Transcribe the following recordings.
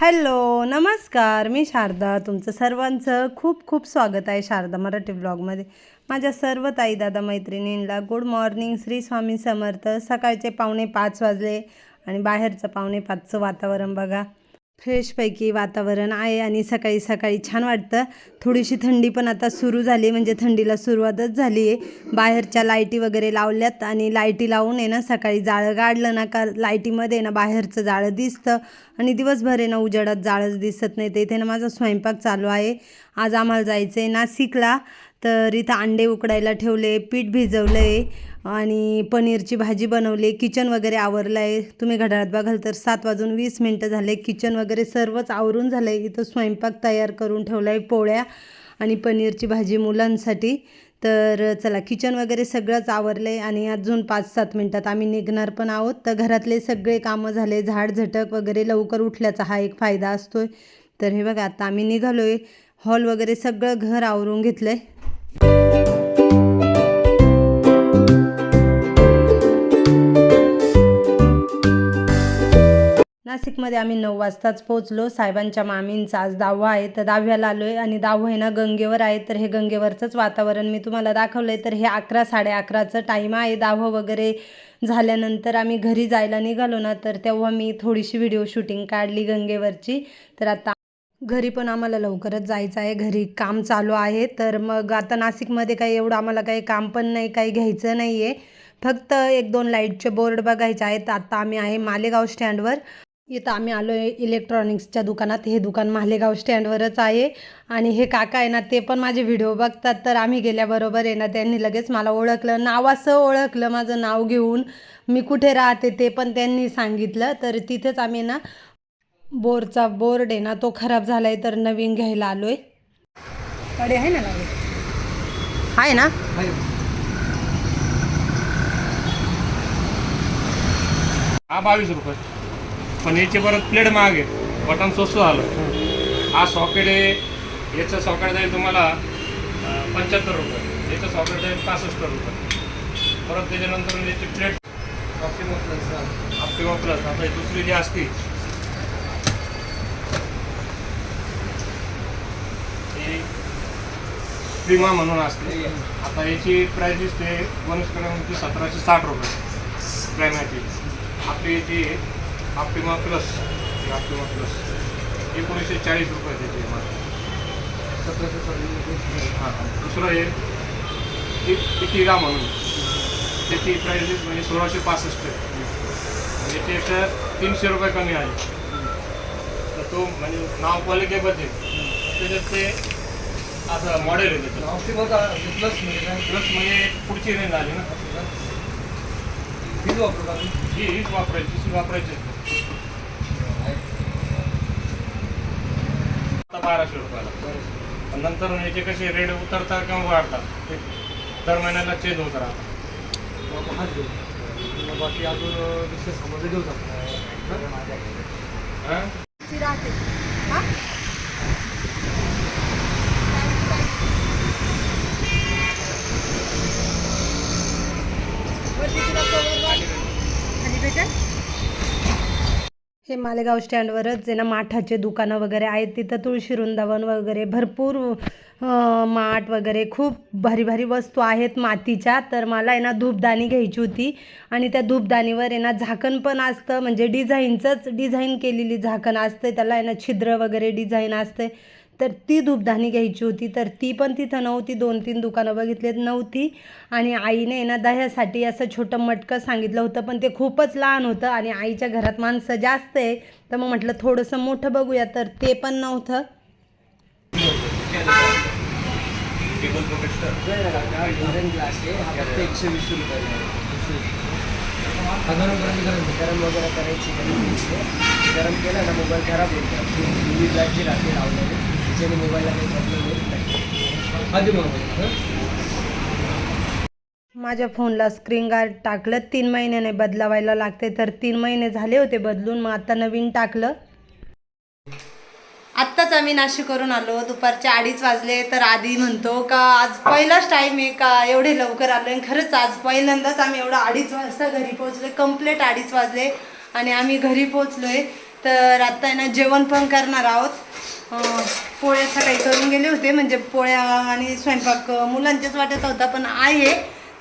Hello नमस्कार. मी शारदा. तुमचं सर्वांचं खूप खूप स्वागत आहे शारदा मराठी ब्लॉगमध्ये. माझ्या सर्व ताई दादा मैत्रिणींना गुड मॉर्निंग. श्री स्वामी समर्थ. सकाळचे पावणे पाच वाजले आणि बाहेरचं पावणे पाचचं वातावरण बघा. फ्रेशपैकी वातावरण आहे आणि सकाळी सकाळी छान वाटतं. थोडीशी थंडी पण आता सुरू झाली म्हणजे थंडीला सुरुवातच झाली आहे. बाहेरच्या लाईटी वगैरे लावल्यात आणि लाईटी लावून आहे ना सकाळी जाळं गाडलं ना का लाईटीमध्ये ना बाहेरचं जाळं दिसतं. आणि दिवसभर आहे ना उजेडात जाळंच दिसत नाही. तर इथे ना माझा स्वयंपाक चालू आहे. आज आम्हाला जायचं आहे नाशिकला. तर इथं अंडे उकडायला ठेवले पीठ भिजवलं आहे आणि पनीरची भाजी बनवली. किचन वगैरे आवरलं आहे तुम्ही घड्याळात बघाल तर सात वाजून वीस मिनटं झाले. किचन वगैरे सर्वच आवरून झालं आहे इथं स्वयंपाक तयार करून ठेवला आहे पोळ्या आणि पनीरची भाजी मुलांसाठी. तर चला किचन वगैरे सगळंच आवरलं आहे आणि अजून पाच सात मिनटात आम्ही निघणार पण आहोत. तर घरातले सगळे कामं झाले. झाड झटक वगैरे लवकर उठल्याचा हा एक फायदा असतोय. तर हे बघा आता आम्ही निघालो आहे हॉल वगैरे सगळं घर आवरून घेतलं आहे नाशिकमध्ये आम्ही नऊ वाजताच पोहोचलो. साहेबांच्या मामींचा आज दहावा आहे तर दहाव्याला आलो आहे आणि दहावं आहे ना गंगेवर आहे तर हे गंगेवरचंच वातावरण मी तुम्हाला दाखवलं आहे तर हे अकरा साडे अकराचं टाईम आहे. दहावं वगैरे झाल्यानंतर आम्ही घरी जायला निघालो ना तर तेव्हा मी थोडीशी व्हिडिओ शूटिंग काढली गंगेवरची. तर आता घरी पण आम्हाला लवकरच जायचं आहे. घरी काम चालू आहे. तर मग आता नाशिकमध्ये काही एवढं आम्हाला काही काम पण नाही काही घ्यायचं नाही आहे फक्त एक दोन लाईटचे बोर्ड बघायचे आहेत. आता आम्ही आहे मालेगाव स्टँडवर इथं आम्ही आलो आहे इलेक्ट्रॉनिक्सच्या दुकानात. हे दुकान मालेगाव स्टँडवरच आहे. आणि हे काका आहे ना ते पण माझे व्हिडिओ बघतात. तर आम्ही गेल्याबरोबर आहे ना त्यांनी लगेच मला ओळखलं. नावासह ओळखलं माझं नाव घेऊन. मी कुठे राहते ते पण त्यांनी सांगितलं. तर तिथेच आम्ही ना बोरचा बोर्ड आहे ना तो खराब झाला आहे तर नवीन घ्यायला आलो आहे कडे आहे ना? आहे. ना हा बावीस रुपये. पण याचे परत प्लेट महाग आहे बटन स्वस्त झालं. हा. सॉकेट आहे याचं सॉकेट जाईल तुम्हाला पंच्याहत्तर रुपये. याचं सॉकेट जाईल पासष्ट रुपये. परत त्याच्यानंतर याची plate Optima plus Optima plus आता ही दुसरी जी असती. प्रिमा म्हणून असते. आता याची प्राईस दिसते वनस्पती सतराशे साठ रुपये. प्रायमॅची आपली याची ऑप्टिमा प्लस ही ऑप्टिमा प्लस एकोणीसशे चाळीस रुपये त्याची एम हां दुसरं आहे इटिगा म्हणून. त्याची प्राईस म्हणजे सोळाशे पासष्ट आहे. म्हणजे याच्यापेक्षा तीनशे रुपये कमी आहे. तर तो म्हणजे नाव क्वालिटीबद्दल त्याच्यात ते असं मॉडेल आहे त्याचं. प्लस म्हणजे प्लस म्हणजे पुढची रेंज आली ना. ही हीच वापरायची वापरायची. बाराशे रुपयाला. पण नंतर याचे कसे रेट उतरतात किंवा वाढतात ते दर महिन्याला चेंज होत राहतात. बाकी अजून दुसरे समजले देऊ शकतो. हां? हे मालेगाव स्टँडवरच आहे ना माठाचे दुकानं वगैरे आहेत. तिथं तुळशी वृंदावन वगैरे भरपूर माठ वगैरे खूप भारी भारी वस्तू आहेत मातीच्या. तर मला आहे ना धूपदाणी घ्यायची होती. आणि त्या धूपदाणीवर आहे ना झाकण पण असतं. म्हणजे डिझाईनचंच डिझाईन केलेली झाकण असते त्याला आहे ना छिद्र वगैरे डिझाईन असते तर ती धूपधाणी घ्यायची होती. तर ती पण तिथं नव्हती. दोन तीन दुकानं बघितलेत नव्हती. आणि आईने ना दह्यासाठी असं छोटं मटकं सांगितलं होतं पण ते खूपच लहान होतं आणि आईच्या घरात माणसं जास्त आहे. तर मग म्हटलं थोडंसं मोठं बघूया. तर ते पण नव्हतं. गरम वगैरे करायची गरम केलं ना मोबाईल खराब होईल. टी व्ही लावलेली त्याच्याने मोबाईलला काही प्रॉब्लेम नाही आधी मोबाईल माझ्या फोनला स्क्रीन गार्ड टाकलं. तीन महिन्याने बदलावायला लागते. तर तीन महिने झाले होते बदलून. मग आता नवीन टाकलं. आत्ताच आम्ही नाशिक करून आलो. दुपारचे अडीच वाजले. तर आधी म्हणतो का आज पहिलाच टाईम आहे का? एवढे लवकर आलो आणि खरंच आज पहिल्यांदाच आम्ही एवढं अडीच वाजता घरी पोहोचले कंप्लीट अडीच वाजले. आणि आम्ही घरी पोहोचलोय. तर आता आहे ना जेवण पण करणार आहोत. पोळ्या सकाळी करून गेले होते म्हणजे पोळ्या आणि स्वयंपाक मुलांच्याच वाटत होता पण आहे.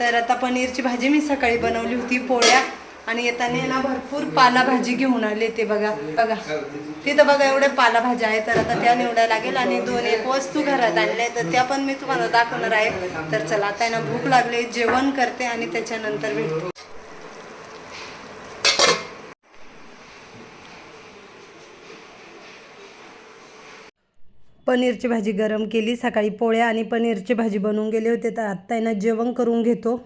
तर आता पनीरची भाजी मी सकाळी बनवली होती पोळ्या. आणि येताना ना भरपूर पालाभाजी घेऊन आले ते बघा. बघा तिथं बघा एवढ्या पालाभाज्या आहेत. तर आता त्या निवडायला लागेल आणि दोन एक वस्तू घरात आणल्या तर त्या पण मी तुम्हाला दाखवणार आहे. तर चला आता आहे ना भूक लागली जेवण करते आणि त्याच्यानंतर भेटते पनीरची भाजी गरम केली सकाळी पोळ्या आणि पनीरची भाजी बनवून गेले होते. तर आत्ता आहे ना जेवण करून घेतो.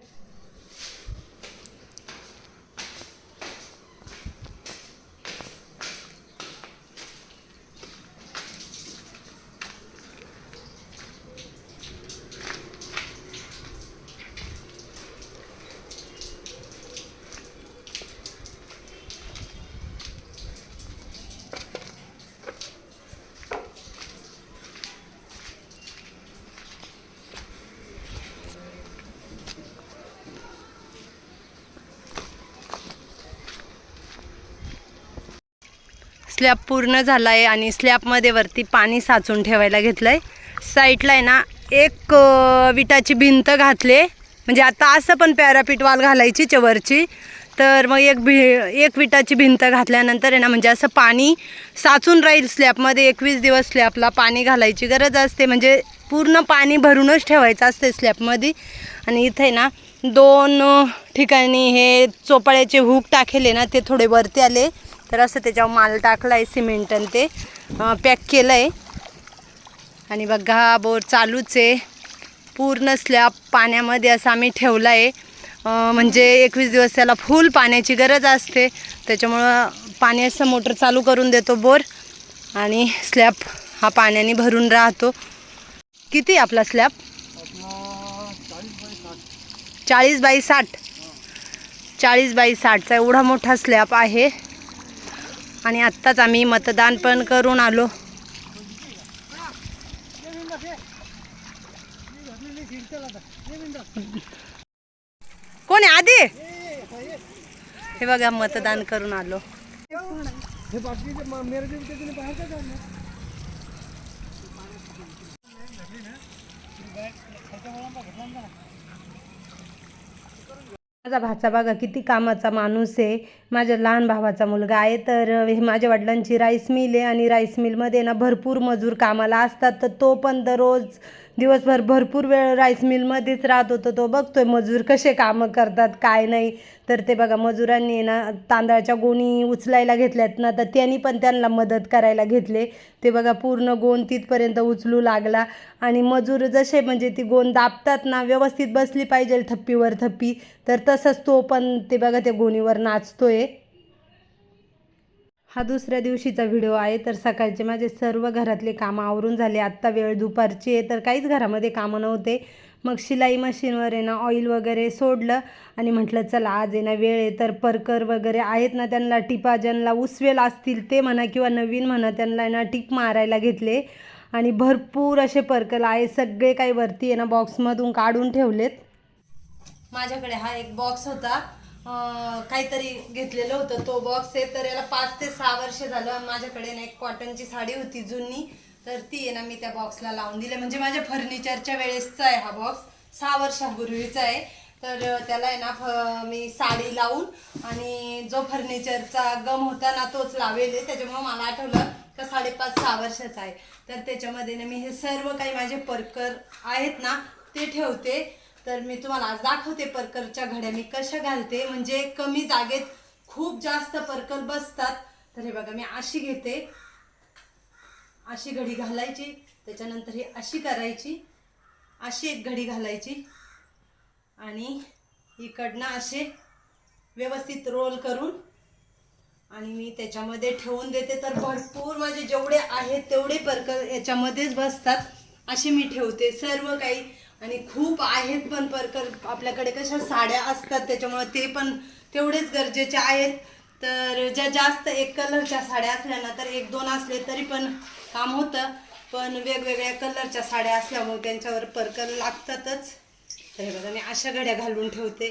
स्लॅब पूर्ण झाला आहे आणि स्लॅबमध्ये वरती पाणी साचून ठेवायला घेतलं आहे साईडला आहे ना एक विटाची भिंत घातले म्हणजे आता असं पण पॅरापीट वाल घालायची चवरची. तर मग एक भि एक विटाची भिंत घातल्यानंतर आहे ना म्हणजे असं पाणी साचून राहील स्लॅबमध्ये एकवीस दिवस स्लॅबला पाणी घालायची गरज असते. म्हणजे पूर्ण पाणी भरूनच ठेवायचं असते स्लॅबमध्ये आणि इथे ना दोन ठिकाणी हे चोपाळ्याचे हुक टाकेले ना ते थोडे वरती आले. तर असं त्याच्यावर माल टाकला आहे सिमेंट आणि ते पॅक केलं आहे आणि बघा बोर चालूच आहे. पूर्ण स्लॅब पाण्यामध्ये असं आम्ही ठेवला आहे म्हणजे एकवीस दिवस त्याला फुल पाण्याची गरज असते. त्याच्यामुळं पाणी असं मोटर चालू करून देतो बोर. आणि स्लॅब हा पाण्याने भरून राहतो. किती आहे आपला स्लॅब चाळीस बाय साठ. चाळीस बाय साठचा एवढा मोठा स्लॅब आहे. आणि आत्ताच आम्ही मतदान पण करून आलो. कोण आहे? आधी? हे बघा मतदान करून आलो. माझा भाचा बघा किती कामाचा माणूस आहे. माझ्या लहान भावाचा मुलगा आहे तर हे माझ्या वडिलांची राईस मिल आहे आणि राईस मिलमध्ये ना भरपूर मजूर कामाला असतात. तर तो पण दररोज दिवसभर भरपूर वेळ राईस मिलमध्येच राहत होतो. तो बघतोय मजूर कसे कामं करतात काय नाही. तर ते बघा मजुरांनी ना तांदळाच्या गोणी उचलायला घेतल्यात ना तर त्यांनी पण त्यांना मदत करायला घेतले. ते बघा पूर्ण गोण तिथपर्यंत उचलू लागला. आणि मजूर जसे म्हणजे ती गोण दाबतात ना व्यवस्थित बसली पाहिजे थप्पीवर थप्पी. तर तसंच तो पण ते बघा त्या गोणीवर नाचतोय. हा दुसऱ्या दिवशीचा व्हिडिओ आहे तर सकाळचे माझे सर्व घरातले कामं आवरून झाले. आत्ता वेळ दुपारची आहे तर काहीच घरामध्ये कामं नव्हते. मग शिलाई मशीनवर आहे ना ऑइल वगैरे सोडलं आणि म्हटलं चला आज आहे ना वेळ आहे. तर परकर वगैरे आहेत ना त्यांना टिपा ज्यांना उसवेल असतील ते म्हणा किंवा नवीन म्हणा त्यांना ना टिप मारायला घेतले. आणि भरपूर असे परकल आहे सगळे काही वरती आहे ना बॉक्समधून काढून ठेवलेत. माझ्याकडे हा एक बॉक्स होता. काहीतरी घेतलेलं होतं. तो बॉक्स आहे तर याला पाच ते सहा वर्ष झालं. आणि माझ्याकडे ना एक कॉटनची साडी होती जुनी. तर ती आहे ना मी त्या बॉक्सला लावून दिली. म्हणजे माझ्या फर्निचरच्या वेळेसचा आहे हा बॉक्स सहा वर्षापूर्वीचा आहे. तर त्याला आहे ना फ- मी साडी लावून आणि जो फर्निचरचा गम होता ना तोच लावेल आहे. त्याच्यामुळे मला आठवलं का साडेपाच सहा वर्षाचा आहे. तर त्याच्यामध्ये ना मी हे सर्व काही माझे परकर आहेत ना ते ठेवते. तर मी तुम्हाला आज दाखवते पर्कलच्या घड्या. मी कशा घालते? म्हणजे कमी जागेत खूप जास्त पर्कल बसतात. तर हे बघा मी अशी घेते. अशी घडी घालायची त्याच्यानंतर ही अशी करायची. अशी एक घडी घालायची. आणि इकडनं असे व्यवस्थित रोल करून आणि मी त्याच्यामध्ये ठेवून देते. तर भरपूर माझे जेवढे आहेत तेवढे पर्कल याच्यामध्येच बसतात. असे मी ठेवते. सर्व काही आणि खूप आहेत पण परकर आपल्याकडे कशा साड्या असतात त्याच्यामुळे ते पण तेवढेच गरजेचे आहेत. तर ज्या जास्त एक कलरच्या साड्या असल्या ना तर एक दोन असले तरी पण काम होतं. पण वेगवेगळ्या कलरच्या साड्या असल्यामुळे त्यांच्यावर परकर लागतातच. तर हे बघा मी अशा घड्या घालून ठेवते.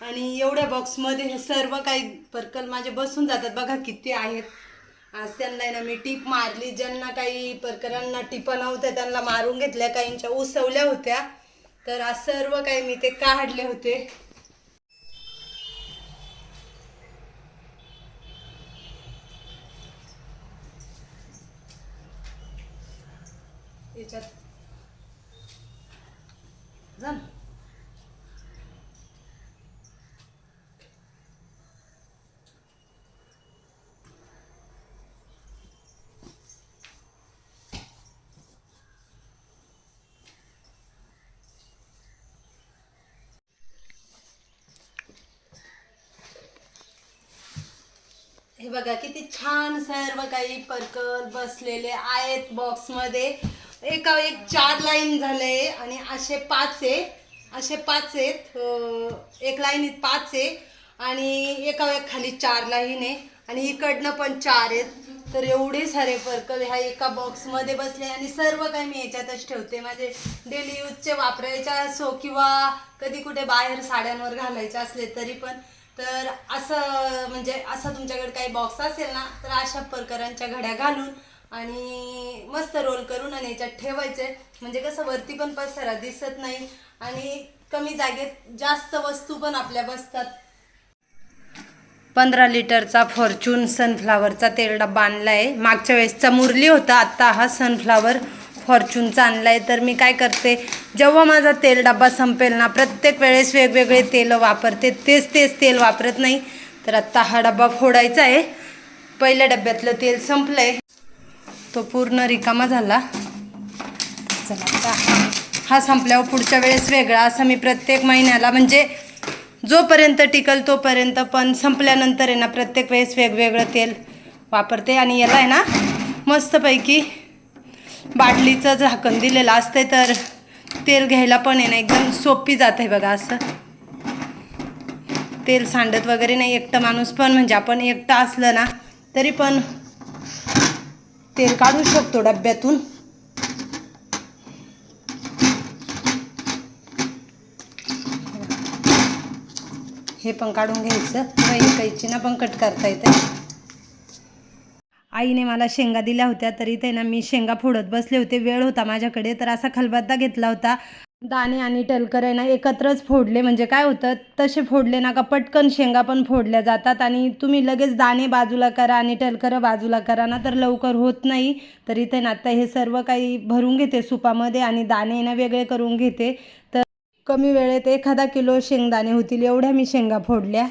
आणि एवढ्या बॉक्समध्ये हे सर्व काही परकल माझे बसून जातात. बघा किती आहेत. आज त्यांना ना मी टीप मारली. ज्यांना काही प्रकारांना टिपा नव्हत्या त्यांना मारून घेतल्या. काहींच्या उसवल्या होत्या. तर आज सर्व काही मी ते काढले होते. याच्यात जा हे बघा किती छान सर्व काही पर्कल बसलेले आहेत बॉक्समध्ये एका एक चार लाईन झाले आणि असे पाच आहे असे पाच आहेत एक लाईनीत पाच आहे आणि एका एक खाली चार लाईन आहे. आणि इकडनं पण चार आहेत. तर एवढे सारे पर्कल ह्या एका बॉक्समध्ये बसले आणि सर्व काही मी याच्यातच ठेवते. माझे डेली यूजचे वापरायचे असो किंवा कधी कुठे बाहेर साड्यांवर घालायचे असले तरी पण तर असं म्हणजे असं तुमच्याकडे काही बॉक्स असेल ना तर अशा प्रकारांच्या घड्या घालून आणि मस्त रोल करून आणि याच्यात ठेवायचे. म्हणजे कसं वरती पण पसारा दिसत नाही आणि कमी जागेत जास्त वस्तू पण आपल्या बसतात. पंधरा लिटरचा फॉर्च्यून सनफ्लावरचा तेल डब्बा आणला आहे मागच्या वेळेसचा मुरली होता आत्ता हा सनफ्लावर फॉर्च्यूनचा आणला आहे तर मी काय करते जेव्हा माझा तेल डब्बा संपेल ना प्रत्येक वेळेस वेगवेगळे तेल वापरते तेच तेच तेल वापरत नाही. तर आत्ता हा डब्बा फोडायचा आहे. पहिल्या डब्यातलं तेल संपलं आहे तो पूर्ण रिकामा झाला. चला आता हा संपल्यावर पुढच्या वेळेस वेगळा असं मी प्रत्येक महिन्याला म्हणजे जोपर्यंत टिकल तोपर्यंत पण संपल्यानंतर आहे ना प्रत्येक वेळेस वेगवेगळं तेल वापरते. आणि याला आहे ना मस्तपैकी बाटलीचं झाकण दिलेलं असते तर तेल घ्यायला पण आहे ना एकदम सोपी जात आहे बघा असं. तेल सांडत वगैरे नाही एकटं माणूस पण म्हणजे आपण एकटं असलं ना तरी पण तेल काढू शकतो डब्यातून. हे पण काढून घ्यायचं. काही एका पण कट करता येतं. आईने मला शेंगा दिल्या होत्या तरी ते ना मी शेंगा फोडत बसले होते. वेळ होता माझ्याकडे तर असा खलबत्ता घेतला होता. दाणे आणि टलकर आहे ना एकत्रच फोडले. म्हणजे काय होतं तसे फोडले ना का पटकन शेंगा पण फोडल्या जातात. आणि तुम्ही लगेच दाणे बाजूला करा आणि टलकरं बाजूला करा ना तर लवकर होत नाही. तर इथे ना आता हे सर्व काही भरून घेते सुपामध्ये आणि दाणे ना वेगळे करून घेते. तर कमी वेळेत एखादा किलो शेंगदाणे होतील एवढ्या मी शेंगा फोडल्या.